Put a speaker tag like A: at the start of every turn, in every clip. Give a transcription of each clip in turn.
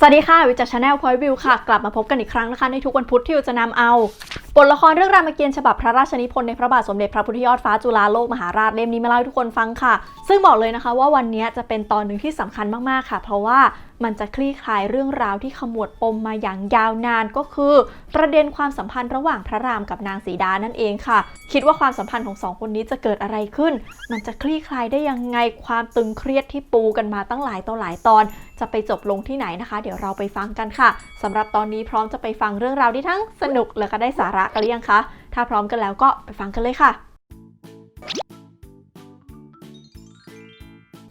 A: สวัสดีค่ะ วิจักชาแนลพอยวิวค่ะ กลับมาพบกันอีกครั้งนะคะ ในทุกวันพุธที่วิวจะนำเอา บทละครเรื่องรามเกียรติ์ฉบับพระราชนิพนธ์ในพระบาทสมเด็จพระพุทธยอดฟ้าจุฬาโลกมหาราชเล่มนี้มาเล่าให้ทุกคนฟังค่ะ ซึ่งบอกเลยนะคะว่าวันนี้จะเป็นตอนหนึ่งที่สำคัญมากๆค่ะ เพราะว่ามันจะคลี่คลายเรื่องราวที่ขมวดปมมาอย่างยาวนานก็คือ ประเด็นความสัมพันธ์ระหว่างพระรามกับนางสีดานั่นเองค่ะ คิดว่าความสัมพันธ์ของสองคนนี้จะเกิดอะไรขึ้น มันจะคลี่คลายได้ยังไงความตึงเครียดที่ปูกันมาตั้งหลายต่อหลายตอน จะไปจบลงที่ไหนนะคะ เดี๋ยวเราไปฟังกันค่ะสำหรับตอนนี้พร้อมจะไปฟังเรื่องราวที่ทั้งสนุกและก็ได้สาระกันหรือยังคะ ถ้าพร้อมกันแล้วก็ไปฟังกันเลยค่ะ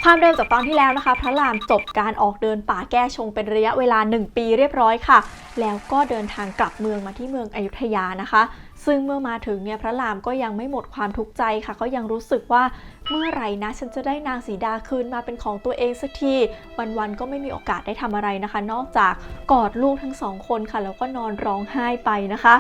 A: ความเดิมจากตอนที่แล้วนะคะ พระรามจบการออกเดินป่าแก้ชงเป็นระยะเวลา 1 ปีเรียบร้อยค่ะ แล้วก็เดินทางกลับเมืองมาที่เมืองอยุธยานะคะ ซึ่งเมื่อมาถึงเนี่ยพระรามก็ยังไม่หมดความทุกข์ใจค่ะ ก็ยังรู้สึกว่าเมื่อไหร่นะฉันจะได้นางสีดาคืนมาเป็นของตัวเองสักที วันๆก็ไม่มีโอกาสได้ทำอะไรนะคะ นอกจากกอดลูกทั้งสองคนค่ะแล้วก็นอนร้องไห้ไปนะคะ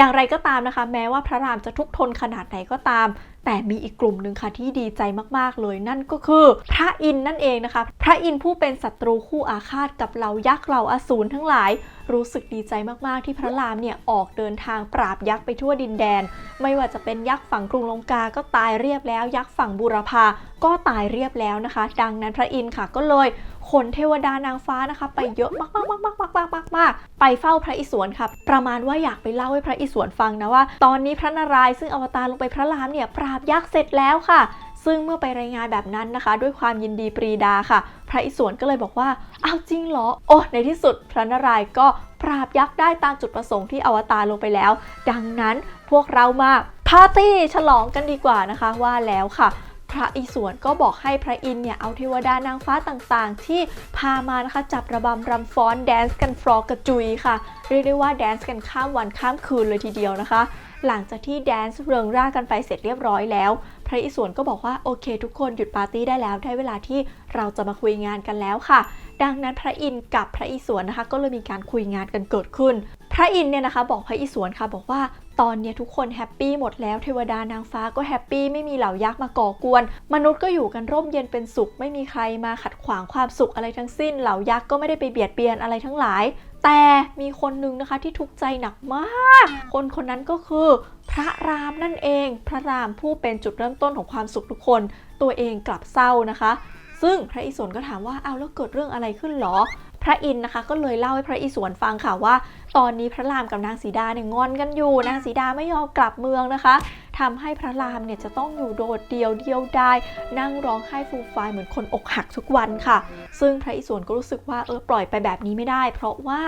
A: อย่างไรก็ตามนะคะ แม้ว่าพระรามจะทุกทนขนาดไหนก็ตาม แต่มีอีกกลุ่มหนึ่งค่ะที่ดีใจมากๆเลย นั่นก็คือพระอินนั่นเองนะคะ พระอินผู้เป็นศัตรูคู่อาฆาตกับเหล่ายักษ์เหล่าอสูรทั้งหลาย รู้สึกดีใจมากๆที่พระรามเนี่ยออกเดินทางปราบยักษ์ไปทั่วดินแดน ไม่ว่าจะเป็นยักษ์ฝั่งกรุงลงกา ก็ตายเรียบแล้ว ยักษ์ฝั่งบูรพา ก็ตายเรียบแล้วนะคะ ดังนั้นพระอินทร์ค่ะก็เลยขนเทวดานางฟ้านะคะ ไปเยอะมากๆๆๆๆๆๆไปเฝ้าพระอิศวรค่ะ ประมาณว่าอยากไปเล่าให้พระอิศวรฟังนะว่า ตอนนี้พระนารายณ์ซึ่งอวตารลงไปพระรามเนี่ยปราบยักษ์เสร็จแล้วค่ะ ซึ่งเมื่อไปรายงานแบบนั้นนะคะ ด้วยความยินดีปรีดาค่ะ พระอิศวรก็เลยบอกว่าอ้าวจริงเหรอโอ้ในที่สุดพระนารายณ์ก็ปราบยักษ์ได้ตามจุดประสงค์ที่อวตารลงไปแล้ว ดังนั้นพวกเรามาปาร์ตี้ฉลองกันดีกว่านะคะว่าแล้วค่ะ พระอิศวรก็บอกให้พระอินเนี่ยเอาเทวดานางฟ้าต่างๆ ที่พามานะคะจับระบำรำฟ้อนแดนซ์กันฟลอกกระจุยค่ะ เรียกได้ว่าแดนซ์กันข้ามวันข้ามคืนเลยทีเดียวนะคะ หลังจากที่แดนซ์เริงร่ากันไปเสร็จเรียบร้อยแล้ว พระอิศวรก็บอกว่าโอเค ทุกคนหยุดปาร์ตี้ได้แล้วได้เวลาที่เราจะมาคุยงานกันแล้วค่ะ ดังนั้นพระอินกับพระอิศวรนะคะ ก็เลยมีการคุยงานกันเกิดขึ้น พระอินเนี่ยนะคะ บอกพระอิศวรค่ะบอกว่า ตอนนี้ทุกคนแฮปปี้หมดแล้วเทวดานางฟ้าก็แฮปปี้ไม่มีเหล่ายักษ์มาก่อกวน มนุษย์ก็อยู่กันร่มเย็นเป็นสุข ไม่มีใครมาขัดขวางความสุขอะไรทั้งสิ้น เหล่ายักษ์ก็ไม่ได้ไปเบียดเบียนอะไรทั้งหลาย แต่มีคนหนึ่งนะคะที่ทุกข์ใจหนักมาก คนคนนั้นก็คือ พระรามนั่นเอง พระรามผู้เป็นจุดเริ่มต้นของความสุขทุกคน ตัวเองกลับเศร้านะคะ ซึ่งพระอิศวรก็ถามว่าเอาแล้วเกิดเรื่องอะไรขึ้นหรอ พระอินทร์นะคะ ก็เลยเล่าให้พระอิศวรฟังค่ะว่า ตอนนี้พระรามกับนางสีดาเนี่ยงอนกันอยู่นางสีดาไม่ยอมกลับเมืองนะคะทำให้พระรามเนี่ยจะต้องอยู่โดดเดียวเดียวดายนั่งร้องไห้ฟูมฟายเหมือนคนอกหักทุกวันค่ะ ซึ่งพระอิศวรก็รู้สึกว่าเออปล่อยไปแบบนี้ไม่ได้ เพราะว่า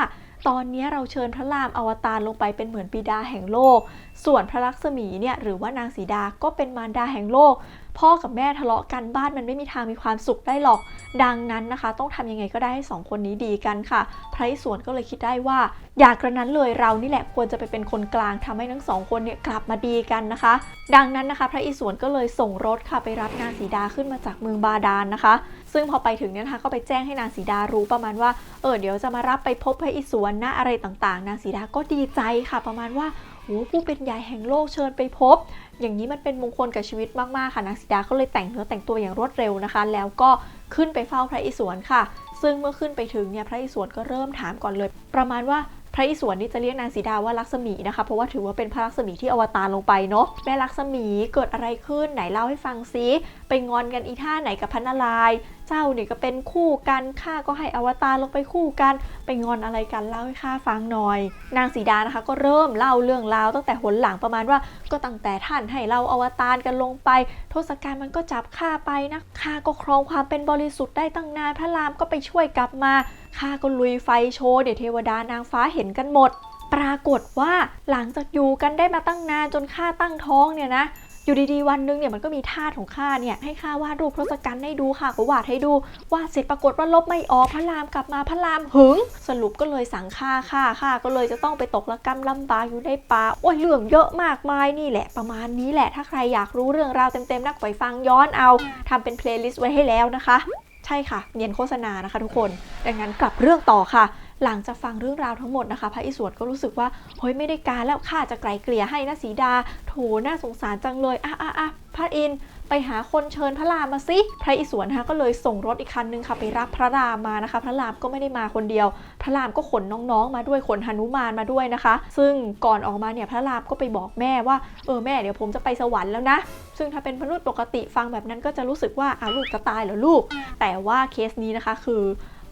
A: ตอนนี้เราเชิญพระรามอวตารลงไปเป็นเหมือนบิดาแห่งโลก ส่วนพระลักษมีเนี่ยหรือว่านางสีดาก็เป็นมารดาแห่งโลก พ่อกับแม่ทะเลาะกันบ้านมันไม่มีทางมีความสุขได้หรอก ดังนั้นนะคะ ต้องทำยังไงก็ได้ให้สองคนนี้ดีกันค่ะพระอิศวรก็เลยคิดได้ว่า อยากกระนั้นเลยเรานี่แหละควรจะไปเป็นคนกลางทำให้ทั้งสองคนเนี่ยกลับมาดีกันนะคะ ดังนั้นนะคะ พระอิศวรก็เลยส่งรถค่ะไปรับนางสีดาขึ้นมาจากเมืองบาดาลนะคะ ซึ่งพอไปถึงเนี่ยนะคะก็ไปแจ้งให้นางสีดารู้ประมาณว่าเออเดี๋ยวจะมารับไปพบพระอิศวรนะอะไรต่างๆ นางสีดาก็ดีใจค่ะ ประมาณว่า โอ้ผู้เป็นใหญ่แห่งโลกเชิญไปพบ อย่างนี้มันเป็นมงคลกับชีวิตมาก ๆ ค่ะนางสีดาก็เลยแต่งเนื้อแต่งตัวอย่างรวดเร็วนะคะ แล้วก็ขึ้นไปเฝ้าพระอิศวรค่ะ ซึ่งเมื่อขึ้นไปถึงเนี่ยพระอิศวรก็เริ่มถามก่อนเลย ประมาณว่าพระอิศวรนี่จะเรียกนางสีดาว่าลักษมีนะคะ เพราะว่าถือว่าเป็นพระลักษมีที่อวตารลงไปเนาะแม่ลักษมีเกิดอะไรขึ้นไหนเล่าให้ฟังซิ ไปงอนกันอีท่าไหนกับพระนารายณ์เจ้าเนี่ยก็เป็นคู่กันข้าก็ให้อวตารลงไปคู่กันไปงอนอะไรกันเล่าให้ข้าฟังหน่อย นางสีดานะคะก็เริ่มเล่าเรื่องราวตั้งแต่หนหลังประมาณว่า ก็ตั้งแต่ท่านให้เราอวตารกันลงไป ทศกัณฐ์มันก็จับข้าไปนะข้าก็ครองความเป็นบริสุทธิ์ได้ตั้งนานพระรามก็ไปช่วยกลับมาข้าก็ลุยไฟโชว์เดี๋ยวเทวดานางฟ้าเห็นกันหมด ปรากฏว่าหลังจากอยู่กันได้มาตั้งนานจนข้าตั้งท้องเนี่ยนะ อยู่ดีๆวันหนึงเนี่ยมันก็มีทาสของข้าเนี่ยให้ข้าวาดรูปทศกัณฐ์ให้ดูค่ะก็วาดให้ดูวาดเสร็จปรากฏว่าลบไม่ออกพระรามกลับมาพระรามหึง สรุปก็เลยสั่งฆ่าฆ่าฆ่าก็เลยจะต้องไปตกระกรรมลำบากอยู่ในป่าโอ้ยเรื่องเยอะมากมายนี่แหละประมาณนี้แหละถ้าใครอยากรู้เรื่องราวเต็มๆนักไปฟังย้อนเอาทำเป็นเพลย์ลิสต์ไว้ให้แล้วนะคะ ใช่ค่ะเนียนโฆษณานะคะทุกคนดังนั้นกลับเรื่องต่อค่ะ หลังจากฟังเรื่องราวทั้งหมดนะคะพระอิศวรก็รู้สึกว่าเฮ้ยไม่ได้การแล้วข้าจะไกลเกลี่ยให้นะสีดา โถน่าสงสารจังเลยอะอะอะพระอินไปหาคนเชิญพระรามมาสิพระอิศวรนะคะก็เลยส่งรถอีกคันนึงค่ะไปรับพระรามมานะคะ พระรามก็ไม่ได้มาคนเดียว พระรามก็ขนน้องๆ มาด้วยขนหนุมานมาด้วยนะคะ ซึ่งก่อนออกมาเนี่ยพระรามก็ไปบอกแม่ว่าเออแม่เดี๋ยวผมจะไปสวรรค์แล้วนะ ซึ่งถ้าเป็นมนุษย์ปกติฟังแบบนั้นก็จะรู้สึกว่าอ้าวลูกจะตายเหรอลูก แต่ว่าเคสนี้นะคะคือ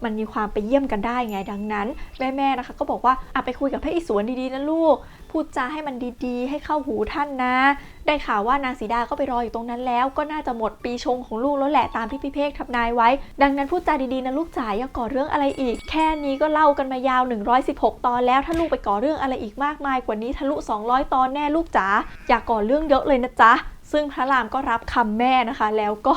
A: มันมีความไปเยี่ยมกันได้ไงดังนั้น แม่ๆนะคะ ก็บอกว่าอะไปคุยกับพระอิศวรดีๆนะลูก พูดจาให้มันดีๆ ให้เข้าหูท่านนะ ได้ข่าวว่านางสีดาก็ไปรออยู่ตรงนั้นแล้ว ก็น่าจะหมดปีชงของลูกแล้วแหละตามที่พี่เพกทำนายไว้ ดังนั้นพูดจาดีๆนะลูกจ๋าอย่าก่อเรื่องอะไรอีก แค่นี้ก็เล่ากันมายาว 116 ตอนแล้วถ้าลูกไปก่อเรื่องอะไรอีกมากมายกว่านี้ทะลุ 200 ตอนแน่ลูกจ๋าอย่าก่อเรื่องเยอะเลยนะจ๊ะซึ่งพระรามก็รับคำแม่นะคะ แล้วก็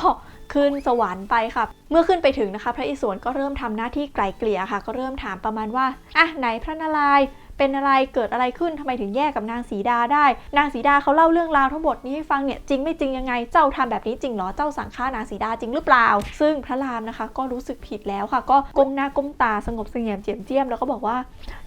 A: ขึ้นสวรรค์ไปค่ะ เมื่อขึ้นไปถึงนะคะ พระอิศวรก็เริ่มทำหน้าที่ไกลเกลี่ยค่ะ ก็เริ่มถามประมาณว่าอะไหนพระนารายณ์เป็นอะไรเกิดอะไรขึ้นทำไมถึงแยกกับนางสีดาได้ นางสีดาเขาเล่าเรื่องราวทั้งหมดนี้ให้ฟังเนี่ยจริงไม่จริงยังไงเจ้าทำแบบนี้จริงเหรอเจ้าสั่งฆ่านางสีดาจริงหรือเปล่า ซึ่งพระรามนะคะ ก็รู้สึกผิดแล้วค่ะ ก็ก้มหน้าก้มตาสงบเสงี่ยมเจียมเจียมแล้วก็บอกว่า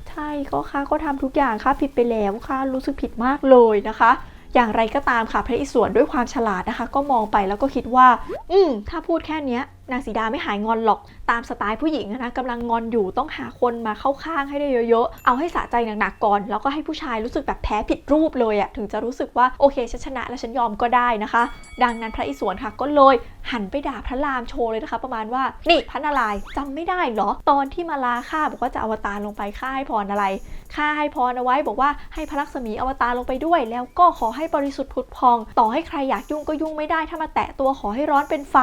A: ใช่ก็ข้าก็ทำทุกอย่างข้าผิดไปแล้วข้ารู้สึกผิดมากเลยนะคะ อย่างไรก็ตามค่ะพระอิศวรด้วยความฉลาดนะคะ ก็มองไปแล้วก็คิดว่า อืมถ้าพูดแค่เนี้ย นางสีดาไม่หายงอนหรอกตามสไตล์ผู้หญิงนะกำลังงอนอยู่ต้องหาคนมาเข้าข้างให้ได้เยอะๆ เอาให้สะใจหนักๆก่อน แล้วก็ให้ผู้ชายรู้สึกแบบแพ้ผิดรูปเลยอะถึงจะรู้สึกว่าโอเคฉันชนะและฉันยอมก็ได้นะคะ ดังนั้นพระอิศวรค่ะก็เลยหันไปด่าพระรามโชว์เลยนะคะ ประมาณว่านี่พระนารายณ์จำไม่ได้เหรอ ตอนที่มาลาข้าบอกว่าจะอวตารลงไปข้าให้พรอะไรข้าให้พรเอาไว้บอกว่าให้พระลักษมีอวตารลงไปด้วย แล้วก็ขอให้บริสุทธิ์ผุดพอง ต่อให้ใครอยากยุ่งก็ยุ่งไม่ได้ถ้ามาแตะตัวขอให้ร้อนเป็นไฟ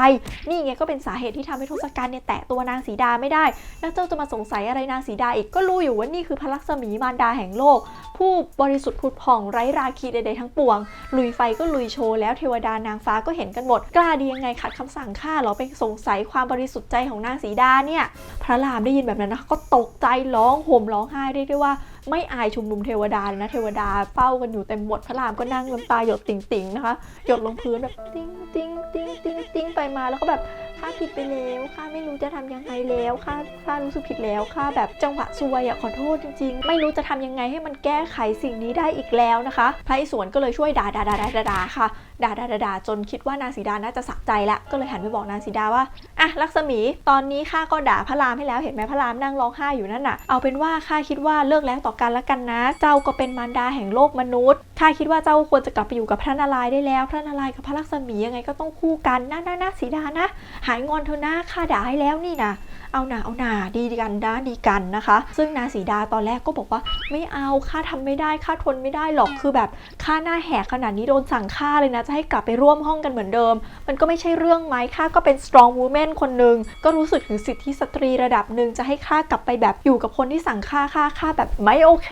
A: นี่ไงก็เป็นสาเหตุที่ทำให้ทศกัณฐ์เนี่ยแตะตัวนางสีดาไม่ได้ แล้วเจ้าจะมาสงสัยอะไรนางสีดาอีกก็รู้อยู่ว่านี่คือพระลักษมีมารดาแห่งโลก ผู้บริสุทธิ์ผุดผ่องไร้ราคีใดๆทั้งปวง ลุยไฟก็ลุยโชว์แล้วเทวดานางฟ้าก็เห็นกันหมด กล้าดียังไงขัดคำสั่งข้าหรอไปสงสัยความบริสุทธิ์ใจของนางสีดาเนี่ยพระรามได้ยินแบบนั้นนะคะก็ตกใจร้องห่มร้องไห้เรียกได้ว่าไม่อายชุมนุมเทวดาเลยนะเทวดาเฝ้ากันอยู่เต็มหมดพระรามก็นั่งน้ำตาหยดติ่งๆนะคะหยดลงพื้นแบบติ้งติ้งติ้งติ้งติ้งไปมาแล้วก็แบบ ข้าผิดไปแล้วข้าไม่รู้จะทำยังไงแล้วข้าข้ารู้สึกผิดแล้วข้าแบบจังหวะซวยอะขอโทษจริง ๆ ไม่รู้จะทำยังไงให้มันแก้ไขสิ่งนี้ได้อีกแล้วนะคะ พระอิศวรก็เลยช่วยด่าด่าด่าด่าด่าค่ะด่าด่าด่าดาจนคิดว่านางสีดาน่าจะสักใจละก็เลยหันไปบอกนางสีดาว่าอะลักษมีตอนนี้ข้าก็ด่าพระรามให้แล้วเห็นไหมพระรามนั่งร้องไห้อยู่นั่นน่ะเอาเป็นว่าข้าคิดว่าเลิกแล้วต่อกันละกันนะ เจ้าก็เป็นมารดาแห่งโลกมนุษย์ข้าคิดว่าเจ้าควรจะกลับไปอยู่กับพระนารายณ์ได้แล้ว พระนารายณ์กับพระลักษมียังไงก็ต้องคู่กันนะนะนะสีดานะหายงอนเธอหนะข้าด่าให้แล้วนี่นะเอาหนาเอาหนาดีกันนะดีกันนะคะ ซึ่งนาสีดาตอนแรกก็บอกว่า ไม่เอาข้าทำไม่ได้ข้าทนไม่ได้หรอกคือแบบข้าหน้าแหกขนาดนี้โดนสั่งฆ่าเลยนะ จะให้กลับไปร่วมห้องกันเหมือนเดิม มันก็ไม่ใช่เรื่องไหมข้าก็เป็น strong woman คนหนึ่งก็รู้สึกถึงสิทธิสตรีระดับหนึ่งจะให้ข้ากลับไปแบบอยู่กับคนที่สั่งฆ่าฆ่าฆ่าแบบไม่โอเค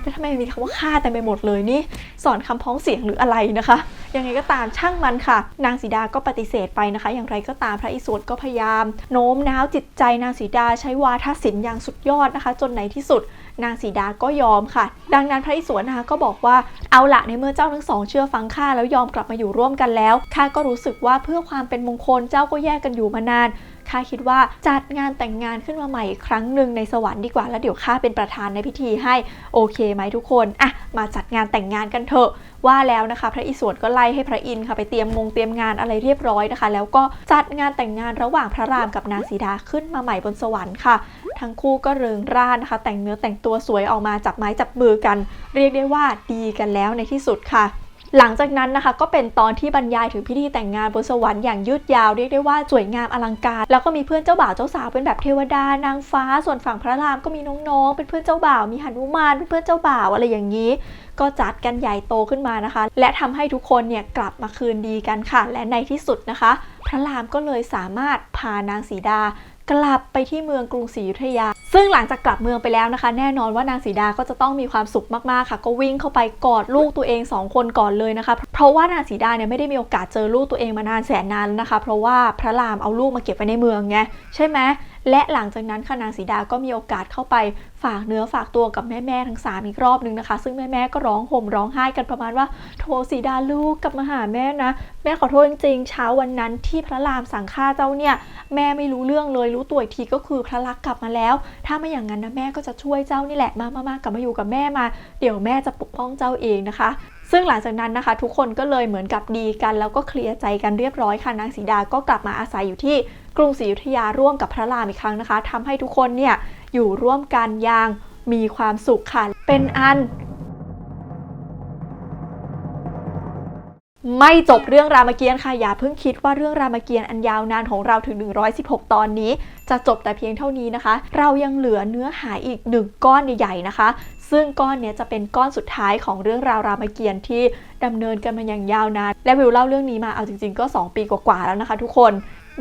A: แล้วทำไมมีคำว่าฆ่าแต่ไปหมดเลยนี่สอนคำพ้องเสียงหรืออะไรนะคะ ยังไงก็ตามช่างมันค่ะ นางสีดาก็ปฏิเสธไปนะคะ อย่างไรก็ตามพระอิศวรก็พยายาม โน้มน้าวจิตใจนางสีดาใช้วาทศิลป์อย่างสุดยอดนะคะ จนในที่สุด นางสีดาก็ยอมค่ะ ดังนั้นพระอิศวรนะคะก็บอกว่าเอาละในเมื่อเจ้าทั้งสองเชื่อฟังข้าแล้วยอมกลับมาอยู่ร่วมกันแล้วข้าก็รู้สึกว่าเพื่อความเป็นมงคลเจ้าก็แยกกันอยู่มานานข้าคิดว่าจัดงานแต่งงานขึ้นมาใหม่อีกครั้งหนึ่งในสวรรค์ดีกว่าแล้วเดี๋ยวข้าเป็นประธานในพิธีให้โอเคไหมทุกคนอะมาจัดงานแต่งงานกันเถอะ ว่าแล้วนะคะ พระอิศวรก็ไล่ให้พระอินทร์ค่ะไปเตรียมงงเตรียมงานอะไรเรียบร้อยนะคะ แล้วก็จัดงานแต่งงานระหว่างพระรามกับนางสีดาขึ้นมาใหม่บนสวรรค์ค่ะ ทั้งคู่ก็เริงร่านะคะ แต่งเนื้อแต่งตัวสวยออกมาจับไม้จับมือกัน เรียกได้ว่าดีกันแล้วในที่สุดค่ะ หลังจากนั้นนะคะก็เป็นตอนที่บรรยายถึงพิธีแต่งงานบนสวรรค์อย่างยืดยาวเรียกได้ว่าสวยงามอลังการ แล้วก็มีเพื่อนเจ้าบ่าวเจ้าสาวเป็นแบบเทวดานางฟ้า ส่วนฝั่งพระรามก็มีน้องๆ เป็นเพื่อนเจ้าบ่าวมีหนุมานเป็นเพื่อนเจ้าบ่าวอะไรอย่างนี้ ก็จัดกันใหญ่โตขึ้นมานะคะ และทำให้ทุกคนเนี่ยกลับมาคืนดีกันค่ะ และในที่สุดนะคะ พระรามก็เลยสามารถพานางสีดากลับไปที่เมืองกรุงศรีอยุธยา ซึ่งหลังจากกลับเมืองไปแล้วนะคะ แน่นอนว่านางสีดาก็จะต้องมีความสุขมากๆค่ะ ก็วิ่งเข้าไปกอดลูกตัวเองสองคนก่อนเลยนะคะ เพราะว่านางสีดาเนี่ยไม่ได้มีโอกาสเจอลูกตัวเองมานานแสนนานแล้วนะคะ เพราะว่าพระรามเอาลูกมาเก็บไว้ในเมืองไงใช่ไหม และหลังจากนั้นค่ะนางสีดาก็มีโอกาสเข้าไปฝากเนื้อฝากตัวกับแม่ๆทั้งสามอีกรอบนึงนะคะ ซึ่งแม่ๆก็ร้องห่มร้องไห้กันประมาณว่าโทสีดาลูกกลับมาหาแม่นะ แม่ขอโทษจริงๆเช้าวันนั้นที่พระรามสั่งฆ่าเจ้าเนี่ย แม่ไม่รู้เรื่องเลยรู้ตัวอีกทีก็คือพระลักษ์กลับมาแล้ว ถ้าไม่อย่างนั้นนะแม่ก็จะช่วยเจ้านี่แหละมามามากลับมาอยู่กับแม่มา เดี๋ยวแม่จะปกป้องเจ้าเองนะคะ ซึ่งหลังจากนั้นนะคะ ทุกคนก็เลยเหมือนกับดีกัน แล้วก็เคลียร์ใจกันเรียบร้อยค่ะนางสีดาก็กลับมาอาศัยอยู่ที่กรุงศรีอยุธยาร่วมกับพระรามอีกครั้งนะคะทำให้ทุกคนเนี่ยอยู่ร่วมกันอย่างมีความสุขค่ะ เป็นอัน ไม่จบเรื่องรามเกียรติ์ค่ะ อย่าเพิ่งคิดว่าเรื่องรามเกียรติ์อันยาวนานของเราถึง 116 ตอนนี้ จะจบแต่เพียงเท่านี้นะคะ เรายังเหลือเนื้อหาอีกหนึ่งก้อนใหญ่ๆนะคะ ซึ่งก้อนนี้จะเป็นก้อนสุดท้ายของเรื่องราวรามเกียรติ์ที่ดำเนินกันมาอย่างยาวนานและวิวเล่าเรื่องนี้มาเอาจริง ๆ ก็ 2 ปีกว่าๆแล้วนะคะ ทุกคน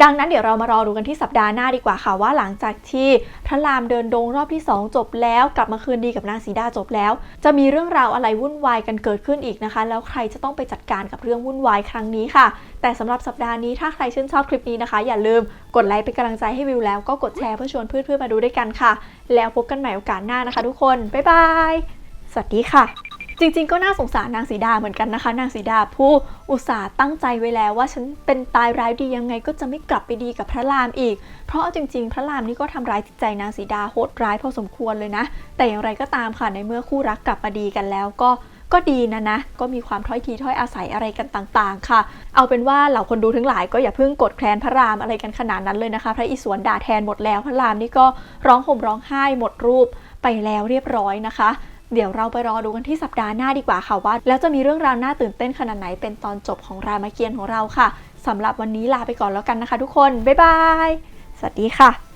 A: ดังนั้นเดี๋ยวเรามารอดูกันที่สัปดาห์หน้าดีกว่าค่ะว่าหลังจากที่พระรามเดินดงรอบที่ 2 จบแล้ว กลับมาคืนดีกับนางสีดาจบแล้ว จะมีเรื่องราวอะไรวุ่นวายกันเกิดขึ้นอีกนะคะ แล้วใครจะต้องไปจัดการกับเรื่องวุ่นวายครั้งนี้ค่ะ แต่สำหรับสัปดาห์นี้ถ้าใครชื่นชอบคลิปนี้นะคะ อย่าลืมกดไลค์เป็นกำลังใจให้วิวแล้วก็กดแชร์เพื่อชวนเพื่อนๆมาดูด้วยกันค่ะ แล้วพบกันใหม่โอกาสหน้านะคะ ทุกคนบ๊ายบายสวัสดีค่ะ จริงๆ ก็น่าสงสารนางสีดาเหมือนกันนะคะ นางสีดาผู้อุตส่าห์ตั้งใจไว้แล้วว่าฉันเป็นตายร้ายดียังไงก็จะไม่กลับไปดีกับพระรามอีก เพราะจริงๆ พระรามนี่ก็ทำร้ายจิตใจนางสีดาโหดร้ายพอสมควรเลยนะ แต่อย่างไรก็ตามค่ะในเมื่อคู่รักกลับมาดีกันแล้วก็ก็ดีนะนะ ก็มีความถ้อยทีถ้อยอาศัยอะไรกันต่างๆ ค่ะ เอาเป็นว่าเหล่าคนดูทั้งหลายก็อย่าเพิ่งกดแคลนพระรามอะไรกันขนาดนั้นเลยนะคะ พระอิศวรด่าแทนหมดแล้ว พระรามนี่ก็ร้องห่มร้องไห้หมดรูปไปแล้วเรียบร้อยนะคะ เดี๋ยวเราไปรอดูกันที่สัปดาห์หน้าดีกว่าค่ะว่า แล้วจะมีเรื่องราวน่าตื่นเต้นขนาดไหนเป็นตอนจบของรามเกียรติ์ของเราค่ะสำหรับวันนี้ลาไปก่อนแล้วกันนะคะ ทุกคนบ๊ายบายสวัสดีค่ะ